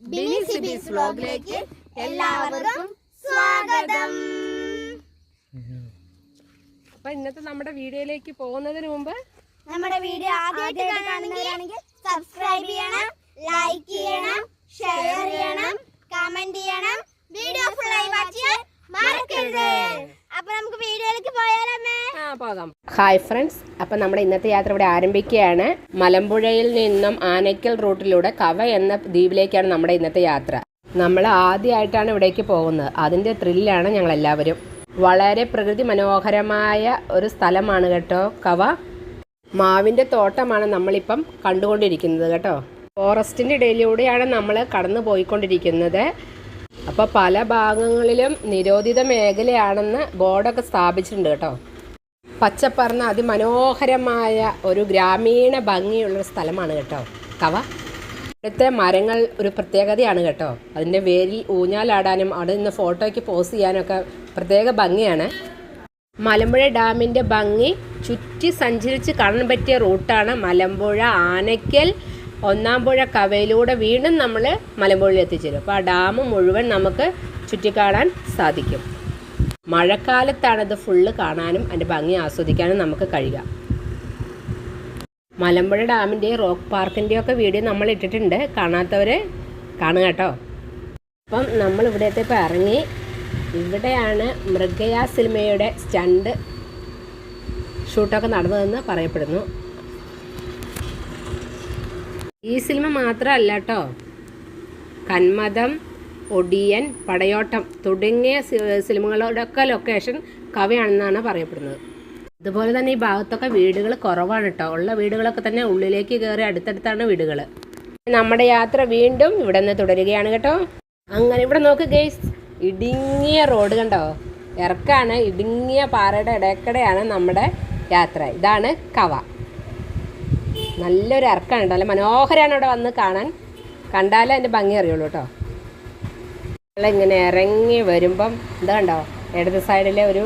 വ്ലോഗിലേക്ക് എല്ലാവർക്കും സ്വാഗതം. അപ്പൊ ഇന്നത്തെ നമ്മുടെ വീഡിയോയിലേക്ക് പോകുന്നതിന് മുമ്പ് നമ്മുടെ വീഡിയോ ആദ്യമായിട്ട് കാണുന്നവരാണെങ്കിൽ സബ്സ്ക്രൈബ് ചെയ്യണം ലൈക്ക് ചെയ്യണം ഷെയർ ചെയ്യണം കമന്റ് ചെയ്യണം. വീഡിയോ ഫുള്ളായി വാച്ച് ചെയ്യാൻ മറക്കരുത്. അപ്പൊ നമുക്ക് വീഡിയോയിലേക്ക് പോയാലോ ഹായ് ഫ്രണ്ട്സ് അപ്പം നമ്മുടെ ഇന്നത്തെ യാത്ര ഇവിടെ ആരംഭിക്കുകയാണ്. മലമ്പുഴയിൽ നിന്നും ആനയ്ക്കൽ റൂട്ടിലൂടെ കവ എന്ന ദ്വീപിലേക്കാണ് നമ്മുടെ ഇന്നത്തെ യാത്ര. നമ്മൾ ആദ്യമായിട്ടാണ് ഇവിടേക്ക് പോകുന്നത്. അതിന്റെ ത്രില്ലാണ് ഞങ്ങൾ എല്ലാവരും വളരെ പ്രകൃതി മനോഹരമായ ഒരു സ്ഥലമാണ് കേട്ടോ കവ. മാവിന്റെ തോട്ടമാണ് നമ്മളിപ്പം കണ്ടുകൊണ്ടിരിക്കുന്നത് കേട്ടോ. ഫോറസ്റ്റിന്റെ ഇടയിലൂടെയാണ് നമ്മൾ കടന്നു പോയിക്കൊണ്ടിരിക്കുന്നത്. അപ്പോൾ പല ഭാഗങ്ങളിലും നിരോധിത മേഖലയാണെന്ന് ബോർഡൊക്കെ സ്ഥാപിച്ചിട്ടുണ്ട് കേട്ടോ. പച്ചപ്പറന്ന അതിമനോഹരമായ ഒരു ഗ്രാമീണ ഭംഗിയുള്ള സ്ഥലമാണ് കേട്ടോ. കവ. ഇവിടുത്തെ മരങ്ങൾ ഒരു പ്രത്യേകതയാണ് കേട്ടോ. അതിന്റെ വേരിൽ ഊഞ്ഞാലാടാനും അവിടെ നിന്ന് ഫോട്ടോയ്ക്ക് പോസ് ചെയ്യാനൊക്കെ പ്രത്യേക ഭംഗിയാണ്. മലമ്പുഴ ഡാമിന്റെ ഭംഗി ചുറ്റി സഞ്ചരിച്ച് കാണാൻ പറ്റിയ റൂട്ടാണ് മലമ്പുഴ ആനയ്ക്കൽ. ഒന്നാം പുഴ കവയിലൂടെ വീണ്ടും നമ്മൾ മലമ്പുഴയിൽ എത്തിച്ചേരും. അപ്പോൾ ആ ഡാം മുഴുവൻ നമുക്ക് ചുറ്റിക്കാണാൻ സാധിക്കും. മഴക്കാലത്താണ് ഇത് ഫുള്ള് കാണാനും അതിന്റെ ഭംഗി ആസ്വദിക്കാനും നമുക്ക് കഴിയുക. മലമ്പുഴ ഡാമിന്റെയും റോക്ക് പാർക്കിന്റെയും ഒക്കെ വീഡിയോ നമ്മൾ ഇട്ടിട്ടുണ്ട്. കാണാത്തവർ കാണുക കേട്ടോ. അപ്പം നമ്മൾ ഇവിടത്തെ ഇപ്പോൾ ഇറങ്ങി. ഇവിടെയാണ് മൃഗയ സിനിമയുടെ സ്റ്റണ്ട് ഷൂട്ടൊക്കെ നടന്നതെന്ന് പറയപ്പെടുന്നു. ഈ സിനിമ മാത്രമല്ല കേട്ടോ. കന്മദം ഒടിയൻ പടയോട്ടം തുടങ്ങിയ സിനിമകളുടെ ഒക്കെ ലൊക്കേഷൻ കവയാണെന്നാണ് പറയപ്പെടുന്നത്. അതുപോലെ തന്നെ ഈ ഭാഗത്തൊക്കെ വീടുകൾ കുറവാണ് കേട്ടോ ഉള്ള വീടുകളൊക്കെ തന്നെ ഉള്ളിലേക്ക് കയറി അടുത്തടുത്താണ് വീടുകൾ നമ്മുടെ യാത്ര വീണ്ടും ഇവിടെ നിന്ന് തുടരുകയാണ് കേട്ടോ. അങ്ങനെ ഇവിടെ നോക്ക് ഗേസ്. ഇടുങ്ങിയ റോഡ് കണ്ടോ? ഇറക്കാണ്. ഇടുങ്ങിയ പാറയുടെ ഇടയ്ക്കടെയാണ് നമ്മുടെ യാത്ര. ഇതാണ് കവ. നല്ലൊരു ഇറക്കാണ് കേട്ടോ നല്ല മനോഹരമാണ് ഇവിടെ വന്ന് കാണാൻ. കണ്ടാലേ അതിന്റെ ഭംഗി അറിയുള്ളൂ കേട്ടോ ഇങ്ങനെ ഇറങ്ങി വരുമ്പം എന്താ കണ്ടോ? ഇടത് സൈഡിലെ ഒരു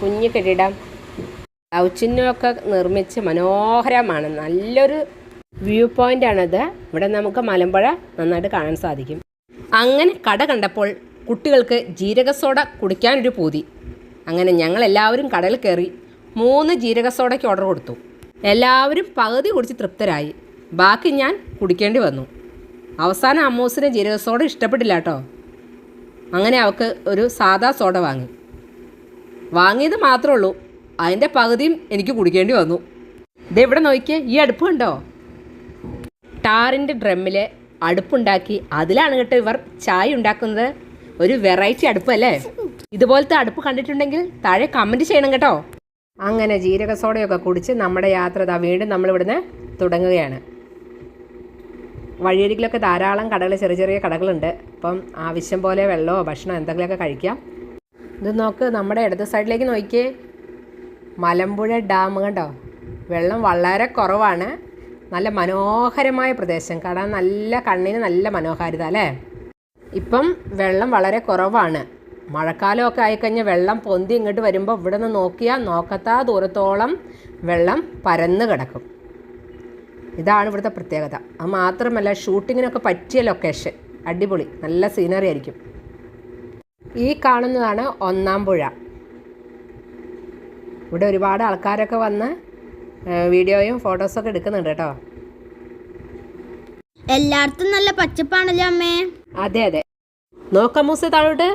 കുഞ്ഞു കെട്ടിടം. ഔച്ചിന്നൊക്കെ നിർമ്മിച്ച് മനോഹരമാണ്. നല്ലൊരു വ്യൂ പോയിന്റാണിത് ഇവിടെ നമുക്ക് മലമ്പുഴ നന്നായിട്ട് കാണാൻ സാധിക്കും. അങ്ങനെ കട കണ്ടപ്പോൾ കുട്ടികൾക്ക് ജീരക സോഡ കുടിക്കാനൊരു പൂതി. അങ്ങനെ ഞങ്ങൾ എല്ലാവരും കടയിൽ കയറി മൂന്ന് ജീരക സോഡയ്ക്ക് ഓർഡർ കൊടുത്തു. എല്ലാവരും പകുതി കുടിച്ച് തൃപ്തരായി. ബാക്കി ഞാൻ കുടിക്കേണ്ടി വന്നു. അവസാനം അമ്മൂസിന് ജീരക സോഡ ഇഷ്ടപ്പെട്ടില്ല കേട്ടോ. അങ്ങനെ അവൾക്ക് ഒരു സാദാ സോഡ വാങ്ങി. വാങ്ങിയത് മാത്രമേ ഉള്ളൂ. അതിന്റെ പകുതിയും എനിക്ക് കുടിക്കേണ്ടി വന്നു. ഇത് ഇവിടെ നോക്കിയേ ഈ അടുപ്പ് കണ്ടോ? ടാറിന്റെ ഡ്രമ്മിൽ അടുപ്പുണ്ടാക്കി അതിലാണ് കേട്ടോ ഇവർ ചായ ഉണ്ടാക്കുന്നത്. ഒരു വെറൈറ്റി അടുപ്പല്ലേ? ഇതുപോലത്തെ അടുപ്പ് കണ്ടിട്ടുണ്ടെങ്കിൽ താഴെ കമന്റ് ചെയ്യണം കേട്ടോ. അങ്ങനെ ജീരക സോഡയൊക്കെ കുടിച്ച് നമ്മുടെ യാത്ര ഇതാ വീണ്ടും നമ്മളിവിടുന്ന് തുടങ്ങുകയാണ്. വഴിയരികിലൊക്കെ ധാരാളം കടകൾ ചെറിയ ചെറിയ കടകളുണ്ട്. അപ്പം ആവശ്യം പോലെ വെള്ളമോ ഭക്ഷണമോ എന്തെങ്കിലുമൊക്കെ കഴിക്കാം. ഇത് നോക്ക് നമ്മുടെ ഇടത് സൈഡിലേക്ക് നോക്കിയേ. മലമ്പുഴ ഡാം കണ്ടോ? വെള്ളം വളരെ കുറവാണ്. നല്ല മനോഹരമായ പ്രദേശം. കാണാൻ നല്ല കണ്ണിന് നല്ല മനോഹാരിത അല്ലേ? ഇപ്പം വെള്ളം വളരെ കുറവാണ്. മഴക്കാലമൊക്കെ ആയിക്കഴിഞ്ഞാൽ വെള്ളം പൊന്തി ഇങ്ങോട്ട് വരുമ്പോൾ ഇവിടെ നിന്ന് നോക്കിയാൽ നോക്കത്താ ദൂരത്തോളം വെള്ളം പരന്ന് കിടക്കും. ഇതാണ് ഇവിടുത്തെ പ്രത്യേകത. അത് മാത്രമല്ല ഷൂട്ടിങ്ങിനൊക്കെ പറ്റിയ ലൊക്കേഷൻ അടിപൊളി. നല്ല സീനറി ആയിരിക്കും. ഈ കാണുന്നതാണ് ഒന്നാം പുഴ. ഇവിടെ ഒരുപാട് ആൾക്കാരൊക്കെ വന്ന് വീഡിയോയും ഫോട്ടോസൊക്കെ എടുക്കുന്നുണ്ട് കേട്ടോ. എല്ലായിടത്തും നല്ല പച്ചപ്പാണല്ലോ അമ്മേ? അതെ അതെ. നോക്കാം മൂസ താഴോട്ട്.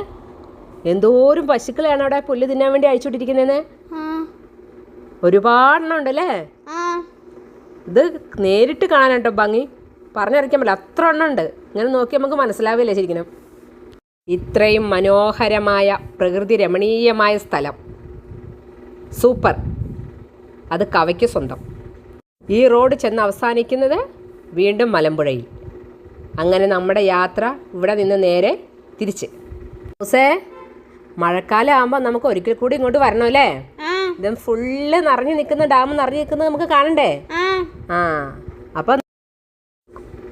എന്തോരം പശുക്കളെയാണ് അവിടെ പുല്ല് തിന്നാൻ വേണ്ടി അയച്ചുകൊണ്ടിരിക്കുന്നതെന്ന് ആ. ഒരുപാടെണ്ണം ഉണ്ടല്ലേ? ഇത് നേരിട്ട് കാണാനുണ്ടോ ഭംഗി? പറഞ്ഞറിയിക്കാൻ പറ്റില്ല. അത്ര എണ്ണം ഉണ്ട്. ഇങ്ങനെ നോക്കി നമുക്ക് മനസ്സിലാവില്ലേ ശരിക്കും? ഇത്രയും മനോഹരമായ പ്രകൃതി രമണീയമായ സ്ഥലം. സൂപ്പർ. അത് കവയ്ക്ക് സ്വന്തം. ഈ റോഡ് ചെന്ന് അവസാനിക്കുന്നത് വീണ്ടും മലമ്പുഴയിൽ. അങ്ങനെ നമ്മുടെ യാത്ര ഇവിടെ നിന്ന് നേരെ തിരിച്ച്. ഹുസേ മഴക്കാലം ആകുമ്പോൾ നമുക്ക് ഒരിക്കൽ കൂടി ഇങ്ങോട്ട് വരണം അല്ലേ? ഇത് ഫുള്ള് നിറഞ്ഞു നിൽക്കുന്ന ഡാം നിറഞ്ഞു നിൽക്കുന്നത് നമുക്ക് കാണണ്ടേ? ആ. അപ്പം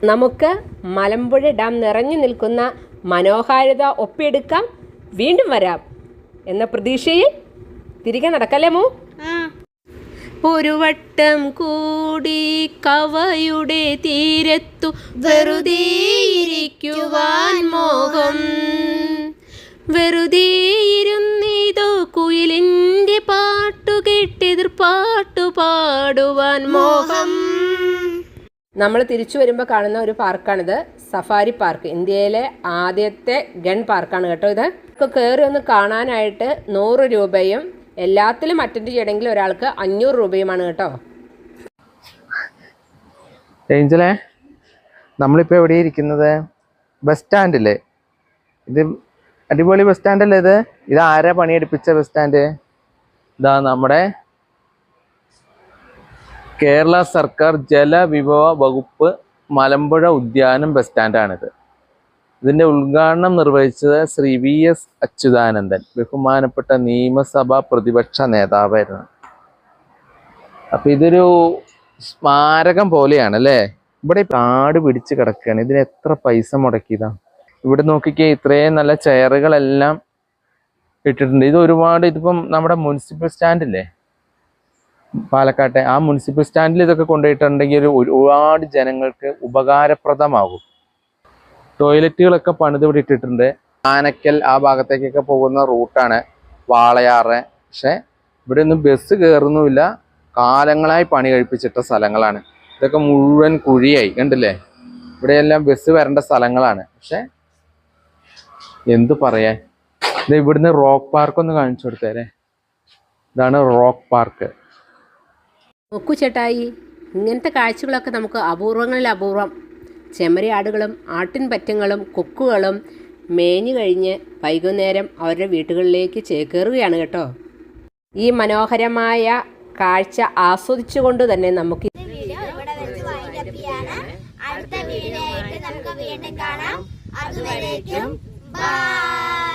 നമുക്ക് മലമ്പുഴ ഡാം നിറഞ്ഞു നിൽക്കുന്ന മനോഹാരിത ഒപ്പിയെടുക്കാം. വീണ്ടും വരാം. എന്ന പ്രതീക്ഷയിൽ തിരികെ നടക്കല്ലേ മോ? ഒരു വട്ടം കൂടി കവയുടെ തീരത്തു വെറുതെ ഇരിക്കുവാൻ വെറുതെ ഇരുന്നിതോ കുയിലിന്റെ പാട്ടു കേട്ടെതിർ പാട്ടു പാടുവാൻ മോഹം. നമ്മൾ തിരിച്ചു വരുമ്പോൾ കാണുന്ന ഒരു പാർക്കാണിത്. Safari park. ഇന്ത്യയിലെ ആദ്യത്തെ ഗൺ പാർക്കാണ് കേട്ടോ ഇത്. ഒക്കെ കയറി ഒന്ന് കാണാനായിട്ട് നൂറ് രൂപയും എല്ലാത്തിലും അറ്റൻഡ് ചെയ്യണമെങ്കിൽ ഒരാൾക്ക് അഞ്ഞൂറ് രൂപയുമാണ് കേട്ടോ. ഏഞ്ചലേ നമ്മളിപ്പോൾ എവിടെ ഇരിക്കുന്നത്? ബസ് സ്റ്റാൻഡില്ലേ? ഇത് അടിപൊളി ബസ് സ്റ്റാൻഡല്ലേ ഇത്? ഇത് ആരാ പണിയെടുപ്പിച്ച ബസ് സ്റ്റാൻഡ്? ഇതാ നമ്മുടെ കേരള സർക്കാർ ജലവിഭവ വകുപ്പ് മലമ്പുഴ ഉദ്യാനം ബസ് സ്റ്റാൻഡാണിത്. ഇതിന്റെ ഉദ്ഘാടനം നിർവഹിച്ചത് ശ്രീ വി എസ് അച്യുതാനന്ദൻ ബഹുമാനപ്പെട്ട നിയമസഭാ പ്രതിപക്ഷ നേതാവായിരുന്നു. അപ്പൊ ഇതൊരു സ്മാരകം പോലെയാണ് അല്ലേ? ഇവിടെ കാട് പിടിച്ച് കിടക്കുകയാണ്. ഇതിന് എത്ര പൈസ മുടക്കിയതാ? ഇവിടെ നോക്കിക്കേ ഇത്രയും നല്ല ചെയറുകളെല്ലാം ഇട്ടിട്ടുണ്ട്. ഇത് ഒരുപാട് ഇതിപ്പം നമ്മുടെ മുനിസിപ്പൽ സ്റ്റാൻഡില്ലേ? പാലക്കാട്ടെ ആ മുനിസിപ്പൽ സ്റ്റാൻഡിൽ ഇതൊക്കെ കൊണ്ടുപോയിട്ടുണ്ടെങ്കിൽ ഒരു ഒരുപാട് ജനങ്ങൾക്ക് ഉപകാരപ്രദമാകും. ടോയ്ലറ്റുകളൊക്കെ പണിത് ഇവിടെ ഇട്ടിട്ടുണ്ട്. ആനക്കൽ ആ ഭാഗത്തേക്കൊക്കെ പോകുന്ന റൂട്ടാണ് വാളയാറ് പക്ഷെ ഇവിടെ ഒന്നും ബസ് കയറുന്നുമില്ല. കാലങ്ങളായി പണി കഴിപ്പിച്ചിട്ട സ്ഥലങ്ങളാണ്. ഇതൊക്കെ മുഴുവൻ കുഴിയായി കണ്ടില്ലേ? ഇവിടെയെല്ലാം ബസ് വരേണ്ട സ്ഥലങ്ങളാണ്. പക്ഷെ എന്തു പറയാൻ? ഇത് ഇവിടുന്ന് റോക്ക് പാർക്ക് ഒന്ന് കാണിച്ചു കൊടുത്തേരെ. ഇതാണ് റോക്ക് പാർക്ക്. നോക്കൂ ചേട്ടായി ഇങ്ങനത്തെ കാഴ്ചകളൊക്കെ നമുക്ക് അപൂർവങ്ങളിൽ അപൂർവം. ചെമ്മരിയാടുകളും ആട്ടിൻപറ്റങ്ങളും കൊക്കുകളും മേഞ്ഞു കഴിഞ്ഞ് വൈകുന്നേരം അവരുടെ വീടുകളിലേക്ക് ചേക്കേറുകയാണ് കേട്ടോ. ഈ മനോഹരമായ കാഴ്ച ആസ്വദിച്ചുകൊണ്ട് തന്നെ നമുക്ക് അടുത്ത നമുക്ക് വീണ്ടും കാണാം. അതുവരേക്കും ബൈ